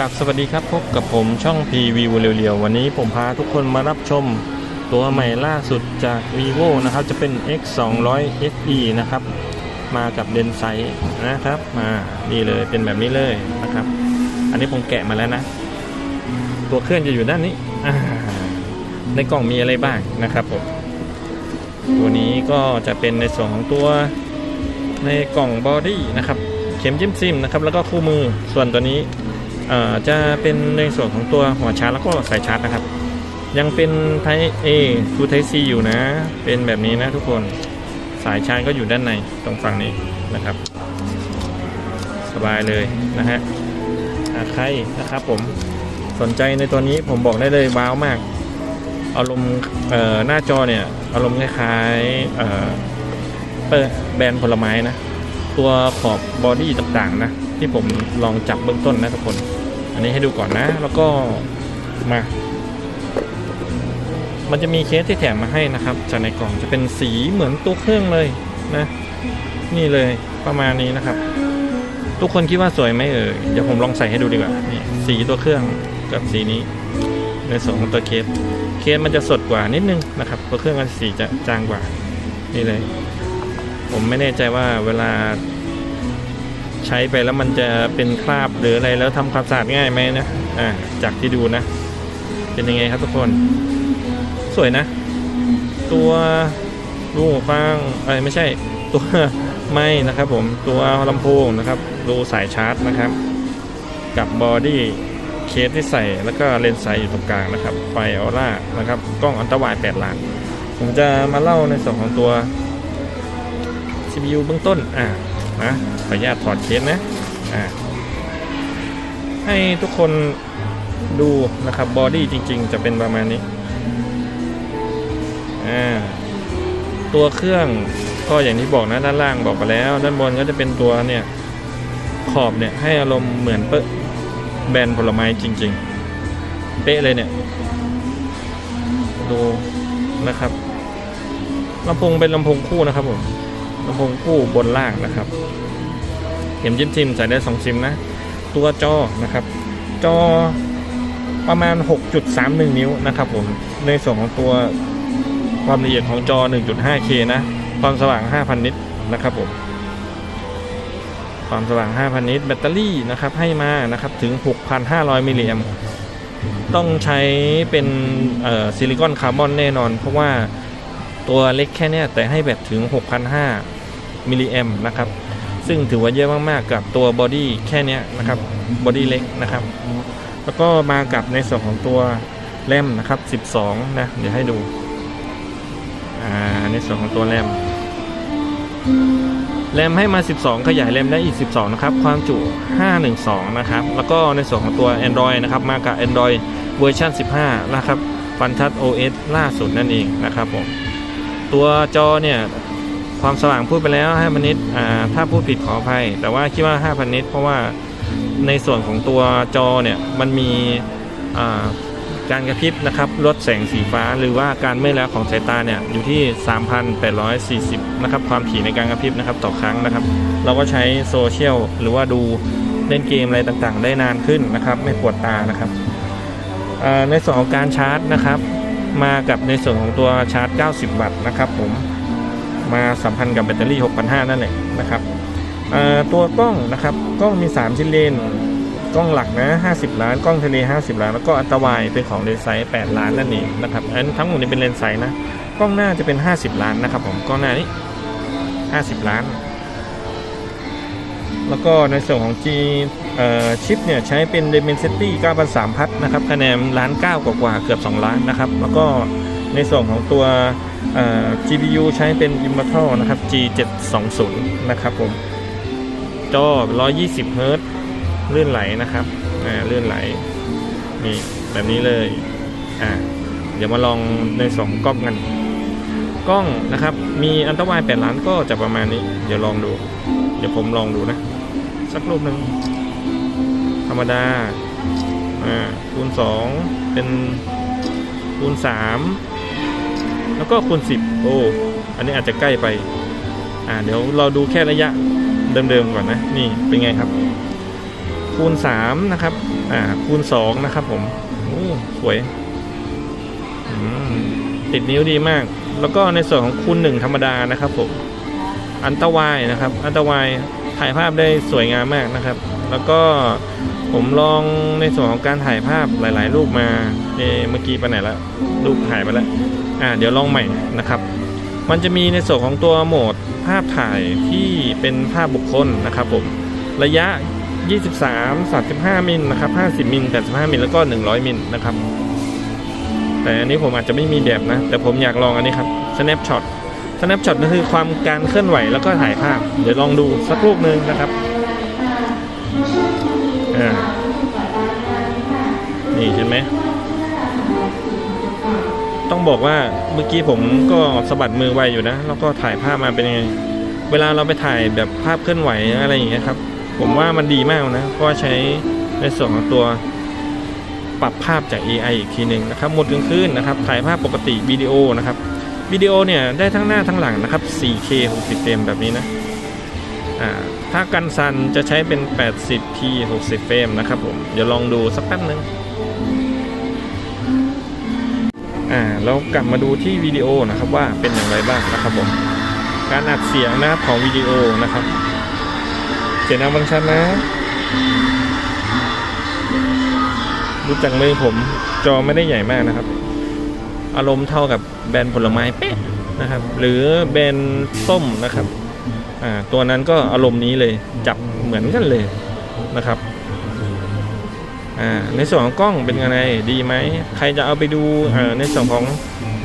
กับสวัสดีครับพบกับผมช่อง PV เรียวๆวันนี้ผมพาทุกคนมารับชมตัวใหม่ล่าสุดจาก vivo นะครับ จะเป็น X 2 0 0 FE นะครับ มากับเลนส์ไซส์นะครับมาดีเลยเป็นแบบนี้เลยนะครับ อันนี้ผมแกะมาแล้วนะ ตัวเครื่องจะอยู่ด้านนี้ ในกล่องมีอะไรบ้างนะครับผมตัวนี้ก็จะเป็นในส่วนของตัวในกล่องบอดี้นะครับ เข็มจิ้มซิมนะครับ แล้วก็คู่มือส่วนตัวนี้ จะเป็นในส่วนของตัวหัวชาร์จแล้วก็สายชาร์จนะครับ ยังเป็น Type A to Type C อยู่นะ เป็นแบบนี้นะทุกคนสายชาร์จก็อยู่ด้านในตรงฝั่งนี้นะครับ สบายเลยนะฮะอะใครนะครับผมสนใจในตัวนี้ผมบอกได้เลยว้าวมาก อารมณ์หน้าจอเนี่ย อารมณ์คล้ายๆเอ่อเปิดแบรนด์ผลไม้นะ ตัวขอบบอดี้ต่างๆนะ ที่ผมลองจับเบื้องต้นนะทุกคน อันนี้ให้ดูก่อนนะ แล้วก็มา มันจะมีเคสที่แถมมาให้นะครับจากในกล่องจะเป็นสีเหมือนตัวเครื่องเลยนะ นี่เลยประมาณนี้นะครับ ทุกคนคิดว่าสวยไหมเอ่ยเดี๋ยวผมลองใส่ให้ดูดีกว่านี่สีตัวเครื่องกับสีนี้ ในส่วนของตัวเคสเคสมันจะสดกว่านิดนึงนะครับตัวเครื่องมันสีจะจางกว่านี่เลย ผมไม่แน่ใจว่าเวลา ใช้ไปแล้วมันจะเป็นคราบหรืออะไรแล้วทำความสะอาดง่ายไหมนะอ่าจากที่ดูนะ เป็นยังไงครับทุกคน สวยนะ ตัวรูหูฟังเอ้ยไม่ใช่ตัวไม่นะครับผมตัวลำโพงนะครับรูสายชาร์จนะครับ กับบอดี้เคสที่ใส่แล้วก็เลนส์ใส่อยู่ตรงกลางนะครับ ไฟออร่านะครับ กล้องอันตราย8ล้านผมจะมาเล่าในส่วนของตัว CPU เบื้องต้นอ่า นะขออนุญาตถอดเคสนะอ่าให้ทุกคนดูนะครับบอดี้จริงๆ จะเป็นประมาณนี้อ่าตัวเครื่องก็อย่างที่บอกนะด้านล่างบอกไปแล้ว ด้านบนก็จะเป็นตัวเนี่ยขอบเนี่ยให้อารมณ์เหมือนเป๊ะแบรนด์ผลไม้จริง ๆ เป๊ะเลยเนี่ยดูนะครับลำโพงเป็นลำโพงคู่นะครับผม ลำโพงคู่บนล่างนะครับ เข็มจิ้มซิมใส่ได้สองซิมนะ ตัวจอนะครับ จอประมาณ 6.31 นิ้วนะครับผม ในส่วนของตัวความละเอียดของจอ 1.5K นะ ความสว่าง 5,000 นิตนะครับผม ความสว่าง 5,000 นิตแบตเตอรี่นะครับให้มานะครับถึง 6,500 มิลลิแอมต้องใช้เป็นซิลิคอนคาร์บอนแน่นอน เพราะว่าตัวเล็กแค่เนี้ยแต่ให้แบตถึง 6,500 มิลลิแอมนะครับ ซึ่งถือว่าเยอะมากๆกับตัวบอดี้แค่นี้นะครับบอดี้เล็กนะครับ แล้วก็มากับในส่วนของตัวแรมนะครับ 12 นะ เดี๋ยวให้ดู อ่า ในส่วนของตัวแรม แรมให้มา 12 ขยายแรมได้อีก 12 นะครับ ความจุ 512 นะครับ แล้วก็ในส่วนของตัว Android นะครับ มากับ Android เวอร์ชัน15 นะครับฟันทั c โ OS ล่าสุดนั่นเองนะครับผม ตัวจอเนี่ย ความสว่างพูดไปแล้ว5,000นิตอ่าถ้าพูดผิดขออภัย แต่ว่าคิดว่า 5,000นิตเพราะว่าในส่วนของตัวจอเนี่ยมันมีอ่าการกระพริบนะครับลดแสงสีฟ้าหรือว่าการเมื่อยล้าของสายตาเนี่ยอยู่ที่ 3,840 นะครับความถี่ในการกระพริบนะครับต่อครั้งนะครับ เราก็ใช้โซเชียลหรือว่าดูเล่นเกมอะไรต่างๆ ได้นานขึ้นนะครับ ไม่ปวดตานะครับในส่วนของการชาร์จนะครับ มากับในส่วนของตัวชาร์จ 90 วัตต์นะครับผม มาสัมพันธ์กับแบตเตอรี่ 6,500 นั่นแหละนะครับตัวกล้องนะครับกล้องมี 3 ชิ้นเลนกล้องหลักนะ 50 ล้าน กล้องทะเล 50 ล้าน แล้วก็อัลตร้าไวด์เป็นของเลนส์ไซส์8ล้านนั่นเองนะครับอันทั้งหมดนี้เป็นเลนส์ไซส์นะ กล้องหน้าจะเป็น 50 ล้านนะครับผม กล้องหน้านี้ 50 ล้าน แล้วก็ในส่วนของ G ชิปเนี่ยใช้เป็น Dimensity 9,300พัทนะครับ คะแนนล้านเก้ากว่าเกือบ 2 ล้านนะครับ แล้วก็ในส่วนของตัว GPU ใช้เป็น Immortal นะครับ G720 นะครับผม จอ 120เฮิรตซ์ลื่อนไหลนะครับอ่าลื่อนไหล นี่แบบนี้เลยอ่าเดี๋ยวมาลองในสองกล้องกัน กล้องนะครับ มีอันตราย8ล้านก็จะประมาณนี้ เดี๋ยวลองดู เดี๋ยวผมลองดูนะ สักรูปหนึ่งธรรมดา อ่า คูณ 2 เป็นคูณ 3 แล้วก็คูณ10 โอ้ อันนี้อาจจะใกล้ไป อ่า เดี๋ยวเราดูแค่ระยะเดิมๆก่อนนะ นี่เป็นไงครับ คูณ3นะครับ อ่า คูณ2นะครับผม โอ้สวย ติดนิ้วดีมาก แล้วก็ในส่วนของคูณ1ธรรมดานะครับผม อันตวายนะครับ อันตวายถ่ายภาพได้สวยงามมากนะครับ แล้วก็ผมลองในส่วนของการถ่ายภาพหลาย ๆ รูปมา เอเมื่อกี้ไปไหนละรูปหายไปแล้ว อ่าเดี๋ยวลองใหม่นะครับ มันจะมีในส่วนของตัวโหมดภาพถ่ายที่เป็นภาพบุคคลนะครับผมระยะ 23 35 มิลนะครับ 50 มิล 85 มิลแล้วก็ 100 มิลนะครับ แต่อันนี้ผมอาจจะไม่มีแบบนะ แต่ผมอยากลองอันนี้ครับ snapshot snapshot ก็คือความการเคลื่อนไหวแล้วก็ถ่ายภาพ เดี๋ยวลองดูสักลูกนึงนะครับอ่านี่เห็นไหม ต้องบอกว่าเมื่อกี้ผมก็สะบัดมือไวอยู่นะ แล้วก็ถ่ายภาพมาเป็นยังไง เวลาเราไปถ่ายแบบภาพเคลื่อนไหวอะไรอย่างเงี้ยครับ ผมว่ามันดีมากนะ เพราะว่าใช้ในส่วนของตัวปรับภาพจาก AI อีกทีหนึ่งนะครับหมดกลางคืนนะครับ ถ่ายภาพปกติวิดีโอนะครับวิดีโอเนี่ยได้ทั้งหน้าทั้งหลังนะครับ 4K 60เฟรมแบบนี้นะอ่าถ้ากันซันจะใช้เป็น 80p 60เฟรมนะครับผม เดี๋ยวลองดูสักแป๊บนึง อ่าแล้วกลับมาดูที่วิดีโอนะครับว่าเป็นอย่างไรบ้างนะครับผมการอัดเสียงนะครับของวิดีโอนะครับเสียงดังฟังชัดนะดูจากมือผมจอไม่ได้ใหญ่มากนะครับ อารมณ์เท่ากับแบรนด์ผลไม้เป๊ะนะครับ หรือแบรนด์ส้มนะครับ อ่าตัวนั้นก็อารมณ์นี้เลยจับเหมือนกันเลยนะครับ ในส่วนของกล้องเป็นยังไงดีไหม ใครจะเอาไปดูในส่วนของ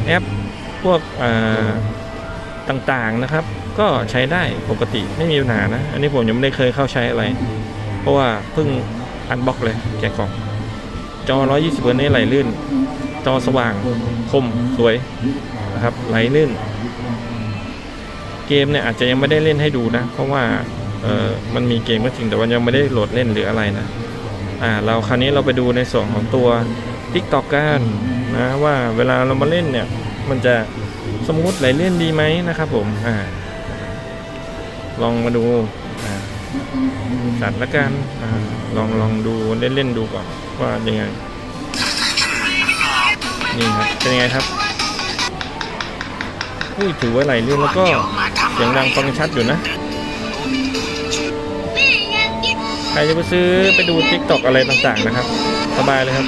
แอปพวกต่างๆนะครับ ก็ใช้ได้ปกติไม่มีปัญหานะ อันนี้ผมยังไม่ได้เคยเข้าใช้อะไร เพราะว่าเพิ่งอันบ็อกเลยแกะกล่องจอ 120เฮิร์ตซ์นี่ไหลลื่น จอสว่างคมสวยนะครับไหลลื่น เกมเนี่ยอาจจะยังไม่ได้เล่นให้ดูนะ เพราะว่ามันมีเกมก็จริงแต่ว่ายังไม่ได้โหลดเล่นหรืออะไรนะ อ่าเราคราวนี้เราไปดูในส่วนของตัว TikTok กันนะว่าเวลาเรามาเล่นเนี่ย มันจะสมมุติไหลเล่นดีไหมนะครับผมอ่าลองมาดูอ่าจัดละกันอ่าลองลองดูเล่นเล่นๆดูก่อนว่ายังไงนี่ครับเป็นยังไงครับอุ้ยถือว่าไหลลื่นแล้วก็เสียงดังฟังชัดอยู่นะใค รจะไปซื้อไปดู t ิ k t o k อะไรต่างๆนะครับ สบายเลยครับ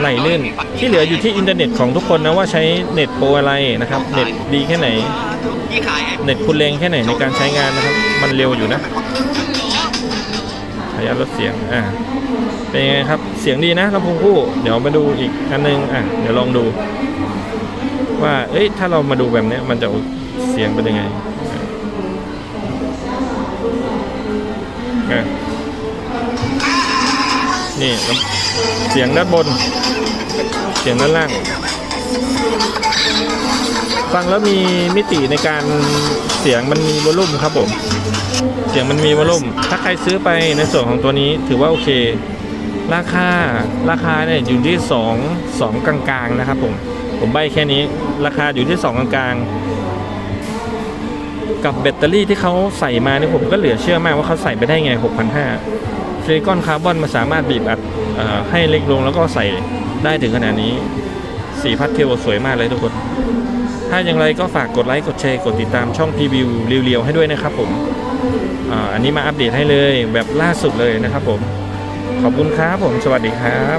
ไหลลื่น ที่เหลืออยู่ที่อินเทอร์เน็ตของทุกคนนะว่าใช้เน็ตโปรอะไรนะครับ เน็ตดีแค่ไหน เน็ตคุณเลงแค่ไหนในการใช้งานนะครับ มันเร็วอยู่นะระยะลดเสียง อ่าเป็นไงครับ เสียงดีนะลำโพงคู่ เดี๋ยวมาดูอีกอันนึง อะ เดี๋ยวลองดู ว่า เอ้ย ถ้าเรามาดูแบบนี้มันจะเสียงเป็นยังไง นี่เสียงด้านบน เสียงด้านล่าง ฟังแล้วมีมิติในการเสียงมันมีวอลลุ่มครับผม เสียงมันมีวอลลุ่ม ถ้าใครซื้อไปในส่วนของตัวนี้ถือว่าโอเค ราคาราคาเนี่ยอยู่ที่2 2กลางๆนะครับผม ผมใบแค่นี้ ราคาอยู่ที่2กลางๆ กับแบตเตอรี่ที่เขาใส่มาเนี่ยผมก็เหลือเชื่อมากว่าเขาใส่ไปได้ไง 6,500ซิลิคอนคาร์บอนมันสามารถบีบอัดอให้เล็กลงแล้วก็ใส่ได้ถึงขนาดนี้ สีพัดเทลสวยมากเลยทุกคน ถ้าอย่างไรก็ฝากกดไลค์ กดแชร์ กดติดตามช่องพีวิวเรียวๆให้ด้วยนะครับผมอ,อันนี้มาอัปเดตให้เลยแบบล่าสุดเลยนะครับผม ขอบคุณครับผม สวัสดีครับ